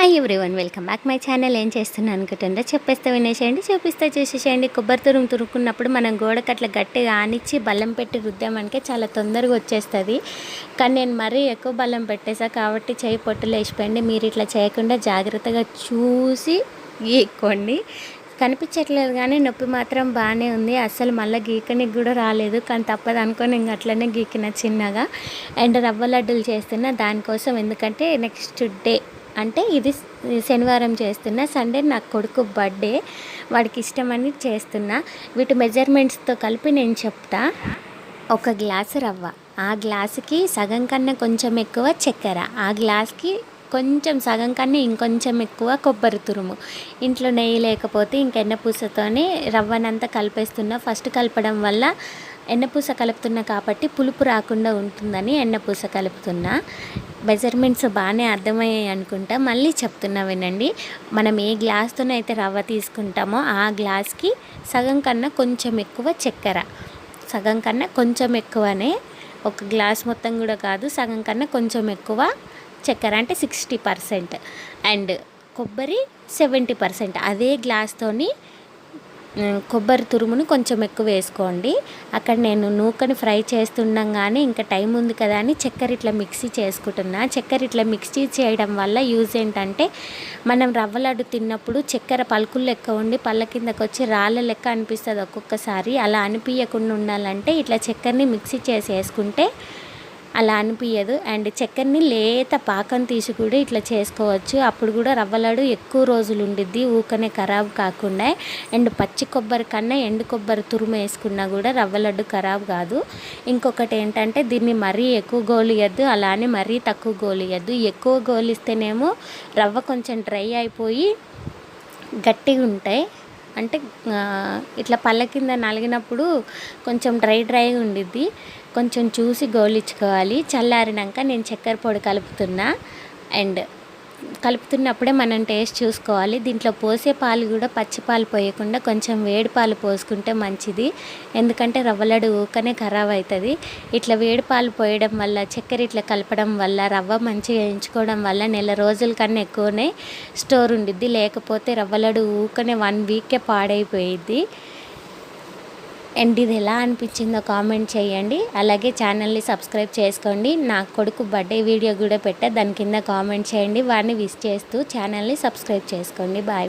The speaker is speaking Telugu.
Hi everyone welcome back my channel ఏం చేస్తున్నాను అనుకుంటుందో చెప్పేస్తే వినేసేయండి చూపిస్తే చూసేసేయండి. కొబ్బరి తురుము తురుక్కున్నప్పుడు మనం గోడకు అట్లా గట్టిగా ఆనిచ్చి బలం పెట్టి రుద్దామనికే చాలా తొందరగా వచ్చేస్తుంది. కానీ నేను మరీ ఎక్కువ బలం పెట్టేసా కాబట్టి చేయి పొట్టులు వేసిపోయండి మీరు ఇట్లా చేయకుండా జాగ్రత్తగా చూసి గీక్కోండి. కనిపించట్లేదు కానీ నొప్పి మాత్రం బాగానే ఉంది. అస్సలు మళ్ళీ గీకనికి కూడా రాలేదు. కానీ తప్పదు అనుకొని ఇంక అట్లనే గీకిన చిన్నగా. అండ్ రవ్వ లడ్డూలు చేస్తున్నా దానికోసం. ఎందుకంటే నెక్స్ట్ డే అంటే ఇది శనివారం చేస్తున్నా సండే నా కొడుకు బర్త్డే వాడికి ఇష్టమని చేస్తున్నా. వీటి మెజర్మెంట్స్తో కలిపి నేను చెప్తా. ఒక గ్లాసు రవ్వ. ఆ గ్లాసుకి సగం కన్నా కొంచెం ఎక్కువ చక్కెర. ఆ గ్లాస్కి కొంచెం సగం కన్నా ఇంకొంచెం ఎక్కువ కొబ్బరి తురుము. ఇంట్లో నెయ్యి లేకపోతే ఇంకెన్న పూసతోనే రవ్వనంతా కలిపేస్తున్నా. ఫస్ట్ కలపడం వల్ల ఎన్నపూస కలుపుతున్నా కాబట్టి పులుపు రాకుండా ఉంటుందని ఎన్నపూస కలుపుతున్నా. మెజర్మెంట్స్ బాగానే అర్థమయ్యాయి అనుకుంటా. మళ్ళీ చెప్తున్నా వినండి. మనం ఏ గ్లాస్తోనైతే రవ్వ తీసుకుంటామో ఆ గ్లాస్కి సగం కన్నా కొంచెం ఎక్కువ చక్కెర. సగం కన్నా కొంచెం ఎక్కువనే ఒక గ్లాస్ మొత్తం కూడా కాదు సగం కన్నా కొంచెం ఎక్కువ చక్కెర. అంటే సిక్స్టీ పర్సెంట్. అండ్ కొబ్బరి సెవెంటీ పర్సెంట్. అదే గ్లాస్తోని కొబ్బరి తురుమును కొంచెం ఎక్కువ వేసుకోండి. అక్కడ నేను నూకని ఫ్రై చేస్తుండగానే ఇంకా టైం ఉంది కదా అని చక్కెర ఇట్లా మిక్సీ చేసుకుంటున్నా. చక్కెర ఇట్లా మిక్సీ చేయడం వల్ల యూజ్ ఏంటంటే మనం రవ్వ లడ్డు తిన్నప్పుడు చక్కెర పలుకులు లెక్క ఉండి పళ్ళ కిందకు వచ్చి రాళ్ళ లెక్క అనిపిస్తుంది ఒక్కొక్కసారి. అలా అనిపించకుండా ఉండాలంటే ఇట్లా చక్కెరని మిక్సీ చేసి వేసుకుంటే అలా అనిపించదు అండ్ చక్కెరని లేత పాకం తీసి కూడా ఇట్లా చేసుకోవచ్చు. అప్పుడు కూడా రవ్వలాడు ఎక్కువ రోజులు ఉండిద్ది ఊకనే ఖరాబ్ కాకుండా. అండ్ పచ్చి కొబ్బరి కన్నా ఎండు కొబ్బరి తురుము వేసుకున్నా కూడా రవ్వలడ్డు ఖరాబ్ కాదు. ఇంకొకటి ఏంటంటే దీన్ని మరీ ఎక్కువ గోలియద్దు అలానే మరీ తక్కువ గోలియద్దు. ఎక్కువ గోలిస్తేనేమో రవ్వ కొంచెం డ్రై అయిపోయి గట్టిగా ఉంటాయి అంటే ఇట్లా పళ్ళ కింద నలిగినప్పుడు కొంచెం డ్రై డ్రైగా ఉండిద్ది. కొంచెం చూసి గోలించుకోవాలి చల్లారినాక నేను చక్కెర పొడి కలుపుతున్నా. అండ్ కలుపుతున్నప్పుడే మనం టేస్ట్ చూసుకోవాలి. దీంట్లో పోసే పాలు కూడా పచ్చిపాలు పోయకుండా కొంచెం వేడి పాలు పోసుకుంటే మంచిది. ఎందుకంటే రవ్వలడు ఊకనే ఖరాబ్ అవుతుంది ఇట్లా వేడి పాలు పోయడం వల్ల చక్కెర ఇట్లా కలపడం వల్ల రవ్వ మంచిగా ఎంచుకోవడం వల్ల నెల రోజుల కన్నా ఎక్కువనే స్టోర్ ఉండిద్ది. లేకపోతే రవ్వలడు ఊకనే వన్ వీకే పాడైపోయిద్ది. అండ్ ఇది ఎలా అనిపించిందో కామెంట్ చేయండి. అలాగే ఛానల్ని సబ్స్క్రైబ్ చేసుకోండి. నా కొడుకు బర్త్డే వీడియో కూడా పెట్టా. దాని కింద కామెంట్ చేయండి. వాడిని విష్ చేస్తూ ఛానల్ని సబ్స్క్రైబ్ చేసుకోండి. బాయ్